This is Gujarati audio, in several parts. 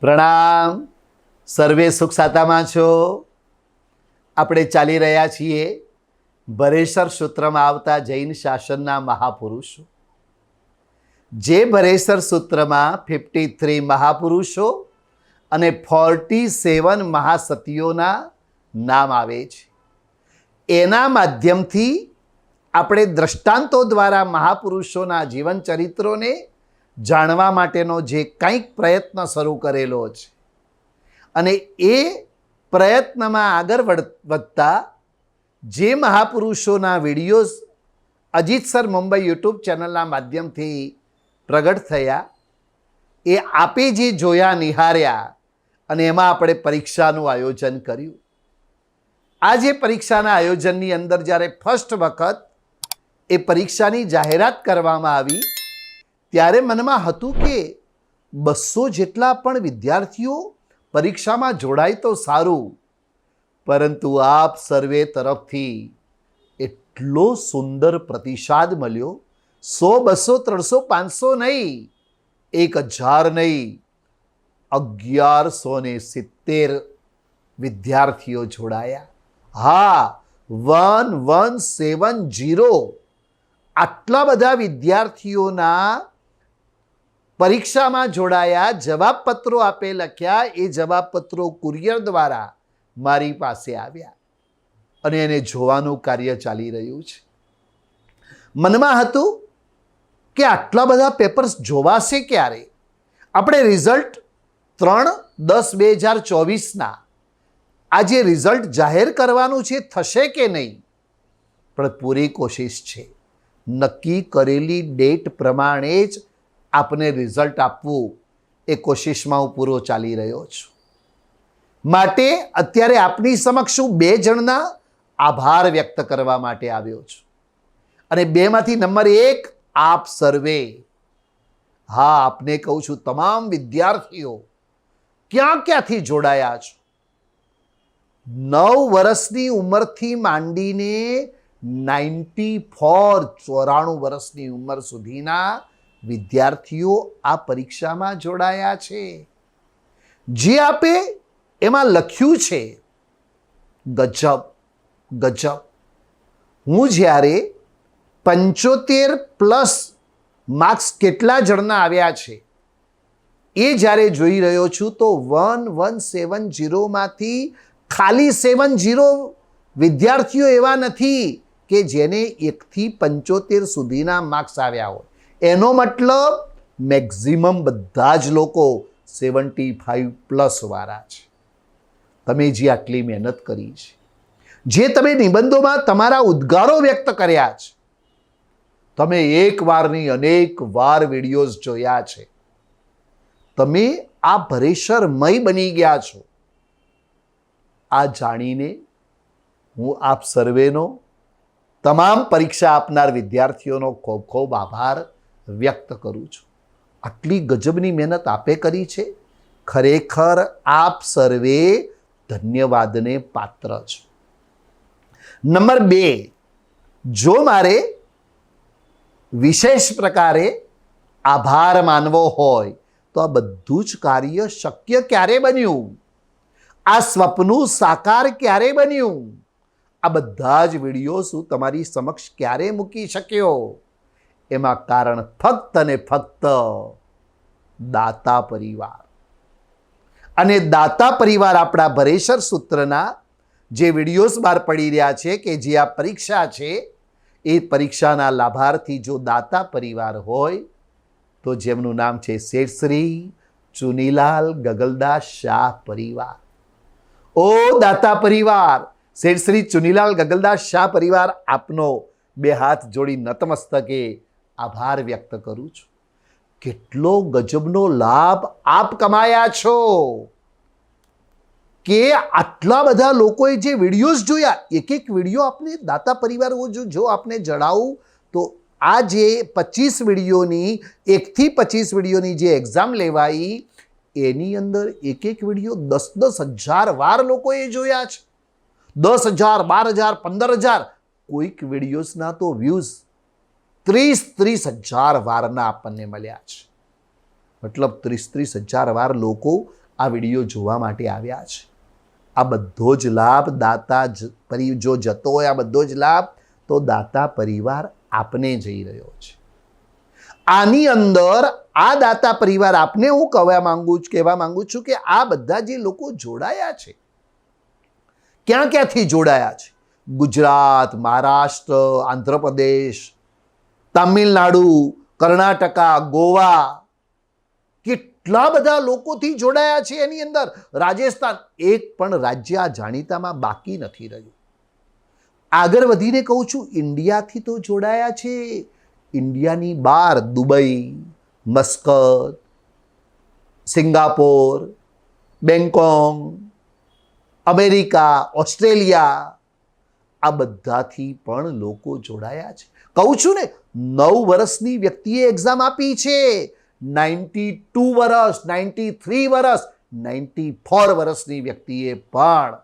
પ્રણામ. સર્વે સુખ સાતામાં છો. આપણે ચાલી રહ્યા છીએ ભરેસર સૂત્રમાં આવતા જૈન શાસનના મહાપુરુષો. જે ભરેસર સૂત્રમાં ફિફ્ટી થ્રી મહાપુરુષો અને ફોર્ટી સેવન મહાસતીઓના નામ આવે છે. એના માધ્યમથી આપણે દ્રષ્ટાંતો દ્વારા મહાપુરુષોના જીવન ચરિત્રોને જાણવા માટેનો જે કંઈક પ્રયત્ન શરૂ કરેલો છે. અને એ પ્રયત્નમાં આગળ વધ વધતા જે મહાપુરુષોના videos Ajit sir Mumbai YouTube ચેનલના માધ્યમથી પ્રગટ થયા, એ આપે જે જોયા, નિહાર્યા અને એમાં આપણે પરીક્ષાનું આયોજન કર્યું. આ જે પરીક્ષાના આયોજનની અંદર જ્યારે ફર્સ્ટ વખત એ પરીક્ષાની જાહેરાત કરવામાં આવી ત્યારે મનમાં હતું કે બસો જેટલા પણ વિદ્યાર્થીઓ પરીક્ષામાં જોડાય તો સારું. પરંતુ આપ સર્વે તરફથી એટલો સુંદર પ્રતિસાદ મળ્યો. સો બસો, ત્રણસો, પાંચસો નહીં, એક હજાર નહીં, અગિયારસો ને સિત્તેર વિદ્યાર્થીઓ જોડાયા. હા, વન વન સેવન જીરો. આટલા બધા વિદ્યાર્થીઓના પરીક્ષામાં જોડાયા, જવાબપત્રો આપે લખ્યા, એ જવાબપત્રો કુરિયર દ્વારા મારી પાસે આવ્યા. અને એને જોવાનું કાર્ય ચાલી રહ્યું છે. મનમાં હતું કે આટલા બધા પેપર્સ જોવાશે ક્યારે? આપણે રિઝલ્ટ ત્રણ દસ બે હજાર ચોવીસના આજે રિઝલ્ટ જાહેર કરવાનું છે, થશે કે નહીં? પણ પૂરી કોશિશ છે. નક્કી કરેલી ડેટ પ્રમાણે જ આપને રિઝલ્ટ આપવું એ કોશિશમાં હું પૂરો ચાલી રહ્યો છું. માટે અત્યારે આપની સમક્ષ હું બે જણના આભાર વ્યક્ત કરવા માટે આવ્યો છું. અને બેમાંથી નંબર એક આપ સર્વે. હા, આપને કહું છું, તમામ વિદ્યાર્થીઓ ક્યાં ક્યાંથી જોડાયા છો? નવ વર્ષની ઉંમરથી માંડીને નાઇન્ટી ફોર ચોરાણું વર્ષની ઉંમર સુધીના વિદ્યાર્થીઓ આ પરીક્ષામાં જોડાયા છે. જે આપે એમાં લખ્યું છે, ગજબ ગજબ. હું જ્યારે પંચોતેર પ્લસ માર્ક્સ કેટલા જણના આવ્યા છે, એ જ્યારે જોઈ રહ્યો છું તો વન વન સેવન જીરોમાંથી ખાલી સેવન જીરો વિદ્યાર્થીઓ એવા નથી કે જેને એકથી પંચોતેર સુધીના માર્ક્સ આવ્યા હોય. એનો મતલબ મેક્ઝિમમ બધા જ લોકો સેવન્ટી ફાઈવ પ્લસ વાળા છે. તમે જે આટલી મહેનત કરી છે, જે તમે નિબંધોમાં તમારા ઉદ્ગારો વ્યક્ત કર્યા છે, તમે એક વારની અનેક વાર વિડીયોઝ જોયા છે, તમે આ ભરેસરમય બની ગયા છો. આ જાણીને હું આપ સર્વેનો તમામ પરીક્ષા આપનાર વિદ્યાર્થીઓનો ખૂબ ખૂબ આભાર. વ્યક્ત કરું છું. આટલી ગજબની મહેનત આપે કરી છે? ખરેખર આપ સર્વે ધન્યવાદને પાત્ર છો. નંબર બે, જો મારે વિશેષ પ્રકારે આભાર માનવો હોય, તો આ બધું જ કાર્ય શક્ય ક્યારે બન્યું? આ સ્વપ્નું સાકાર ક્યારે બન્યું? આ બધા જ વીડિયો શું તમારી સમક્ષ ક્યારે મૂકી શક્યો? એમાં કારણ ફક્ત ને ફક્ત દાતા પરિવાર. અને દાતા પરિવાર આપણા ભરેસર સૂત્રના જે વિડીયોઝ બહાર પડી રહ્યા છે કે જે આ પરીક્ષા છે, એ પરીક્ષાના લાભાર્થી જો દાતા પરિવાર હોય, તો જેમનું નામ છે શેઠશ્રી ચુનીલાલ ગગલદાસ શાહ પરિવાર. ઓ દાતા પરિવાર શેઠશ્રી ચુનીલાલ ગગલદાસ શાહ પરિવાર, આપનો બે હાથ જોડી નતમસ્તકે આભાર વ્યક્ત કરું છું. કેટલો ગજબનો લાભ આપ કમાયા છો. કે આટલા બધા લોકોએ જે વિડીયોઝ જોયા એક એક વીડિયો આપને દાતા પરિવાર જો જો આપને જણાવું, તો આ જે પચીસ વિડીયોની, એકથી પચીસ વિડીયોની જે એક્ઝામ લેવાઈ, એની અંદર એક એક વીડિયો દસ દસ હજાર વાર લોકોએ જોયા છે. દસ હજાર, બાર હજાર, પંદર હજાર, કોઈક વિડીયોઝના તો વ્યૂઝ ત્રીસ ત્રીસ હજાર વારના આપણને મળ્યા છે. મતલબ ત્રીસ ત્રીસ હજાર વાર લોકો આ વીડિયો જોવા માટે આવ્યા છે. આ બધો જ લાભ દાતા પરિ, જો જતો હોય આ બધો જ લાભ, તો દાતા પરિવાર આપને જઈ રહ્યો છે. આની અંદર આ દાતા પરિવાર આપને હું કહેવા માંગુ છું, કહેવા માંગુ છું કે આ બધા જે લોકો જોડાયા છે ક્યાં ક્યાંથી જોડાયા છે? ગુજરાત, મહારાષ્ટ્ર, આંધ્રપ્રદેશ તામિલનાડુ, કર્ણાટકા, ગોવા કેટલા બધા લોકોથી જોડાયા છે એની અંદર. રાજસ્થાન એક પણ રાજ્ય જાણીતામાં બાકી નથી રહ્યું. આગળ વધીને કહું છું, ઇન્ડિયાથી તો જોડાયા છે. ઇન્ડિયાની બહાર Dubai, Muscat, Singapore, Bangkok, America, Australia આ બધાથી પણ લોકો જોડાયા છે. કહું છું ને નવ વર્ષની વ્યક્તિએ એક્ઝામ આપી છે. નાઇન્ટી ટુ વર્ષ, નાઇન્ટી થ્રી વર્ષ, નાઇન્ટી ફોર વર્ષની વ્યક્તિએ પણ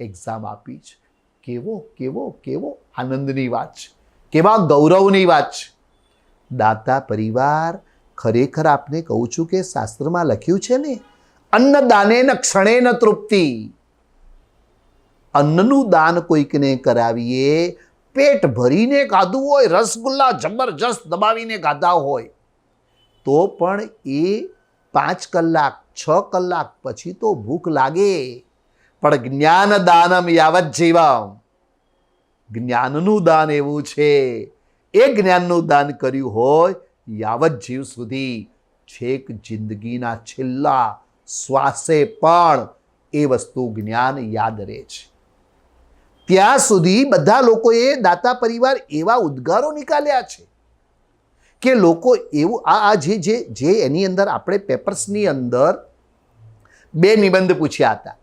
એક્ઝામ આપી છે. કેવો કેવો કેવો આનંદની વાત છે. કેવા ગૌરવની વાત છે. દાતા પરિવાર, ખરેખર આપને કહું છું કે શાસ્ત્રમાં લખ્યું છે ને, અન્નદાને ન ક્ષણે ન તૃપ્તિ. અન્નનું દાન કોઈકને કરાવીએ પેટ ભરીને ખાધું હોય, રસગુલ્લા જબરજસ્ત દબાવીને ખાધા હોય, તો પણ એ પાંચ કલાક, છ કલાક પછી તો ભૂખ લાગે. પણ જ્ઞાન દાનમ યાવત જીવમ. જ્ઞાનનું દાન એવું છે. એ જ્ઞાનનું દાન કર્યું હોય, યાવત જીવ સુધી. છેક જિંદગીના છેલ્લા શ્વાસે પણ એ વસ્તુ જ્ઞાન યાદ રહે છે. ત્યાં સુધી બધા લોકોએ દાતા પરિવાર એવા ઉદ્ગારો નીકાળ્યા છે કે લોકો એવું આ આ જે જે જે એની અંદર આપણે પેપર્સની અંદર બે નિબંધ પૂછ્યા હતા.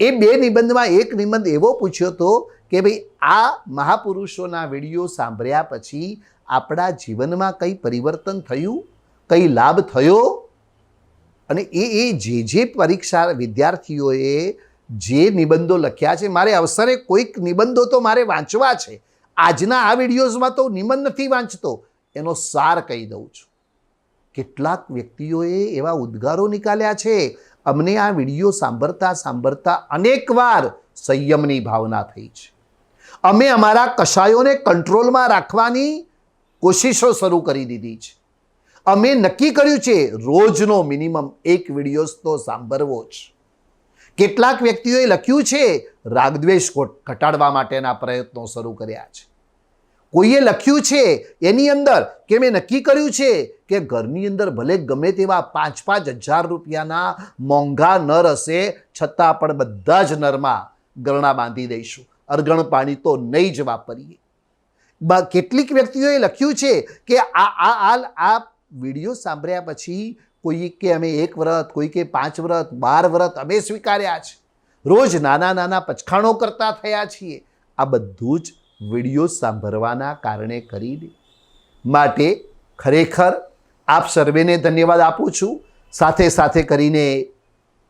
એ બે નિબંધમાં એક નિબંધ એવો પૂછ્યો હતો કે ભાઈ આ મહાપુરુષોના વીડિયો સાંભળ્યા પછી આપણા જીવનમાં કંઈ પરિવર્તન થયું? કંઈ લાભ થયો? અને એ એ જે જે પરીક્ષા વિદ્યાર્થીઓએ જે નિબંધો લખ્યા છે, મારે અવસરે કોઈક નિબંધો તો મારે વાંચવા છે. આજના આ વિડીયોઝમાં તો નિબંધ નથી વાંચતો. એનો સાર કહી દઉં છું. કેટલાક વ્યક્તિઓએ એવા ઉદ્ગારો નીકાળ્યા છે. અમને આ વીડિયો સાંભળતા સાંભળતા અનેકવાર સંયમની ભાવના થઈ છે. અમે અમારા કશાયોને કંટ્રોલમાં રાખવાની કોશિશો શરૂ કરી દીધી છે. અમે નક્કી કર્યું છે, રોજનો મિનિમમ એક વિડીયોઝ તો સાંભળવો જ. કેટલાક વ્યક્તિઓએ લખ્યું છે, રાગદ્વેષ ઘટાડવા માટેના પ્રયત્નો શરૂ કર્યા છે. કોઈએ લખ્યું છે, એની અંદર કે મેં નક્કી કર્યું છે કે ઘરની અંદર ભલે ગમે તેવા પાંચ પાંચ હજાર રૂપિયાના મોંઘા નર હશે, છતાં પણ બધા જ નરમાં ગરણા બાંધી દઈશું. અરગણ પાણી તો નહીં જ વાપરીએ. કેટલીક વ્યક્તિઓએ લખ્યું છે કે આ આ આ વીડિયો સાંભળ્યા પછી કોઈ કે અમે એક વ્રત કોઈ કે પાંચ વ્રત, બાર વ્રત, અમે સ્વીકાર્યા છે. રોજ નાના નાના પચખાણો કરતા થયા છીએ. આ બધું જ વીડિયો સાંભળવાના કારણે કરીને. માટે ખરેખર આપ સર્વેને ધન્યવાદ આપું છું. સાથે સાથે કરીને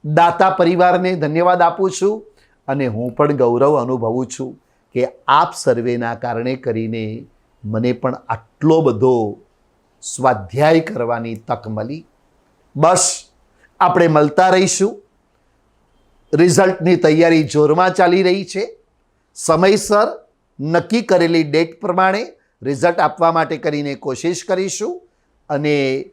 દાતા પરિવારને ધન્યવાદ આપું છું. અને હું પણ ગૌરવ અનુભવું છું કે આપ સર્વેના કારણે કરીને મને પણ આટલો બધો સ્વાધ્યાય કરવાની તક મળી. બસ, આપણે મળતા રહીશું. રિઝલ્ટની તૈયારી જોરમાં ચાલી રહી છે. સમયસર નક્કી કરેલી ડેટ પ્રમાણે રિઝલ્ટ આપવા માટે કરીને કોશિશ કરીશું. અને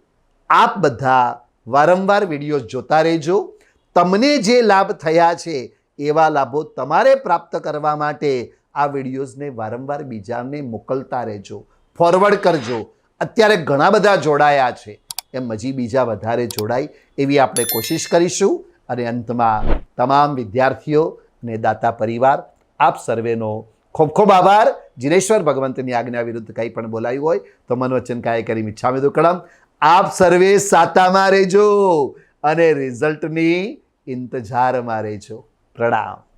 આપ બધા વારંવાર વીડિયો જોતા રહેજો. તમને જે લાભ થયા છે, એવા લાભો તમારે પ્રાપ્ત કરવા માટે આ વિડીયોઝને વારંવાર બીજાને મોકલતા રહેજો. ફોરવર્ડ કરજો. અત્યારે ઘણા બધા જોડાયા છે. એમ હજી બીજા વધારે જોડાય એવી આપણે કોશિશ કરીશું. અને અંતમાં તમામ વિદ્યાર્થીઓ અને દાતા પરિવાર, આપ સર્વેનો ખૂબ ખૂબ આભાર. જીનેશ્વર ભગવંતની આજ્ઞા વિરુદ્ધ કંઈ પણ બોલાયું હોય તો મન વચન કાય કરી મિચ્છામી દુક્કડમ આપ સર્વે સાતામાં રહેજો અને રિઝલ્ટની ઇંતજારમાં રહેજો. પ્રણામ.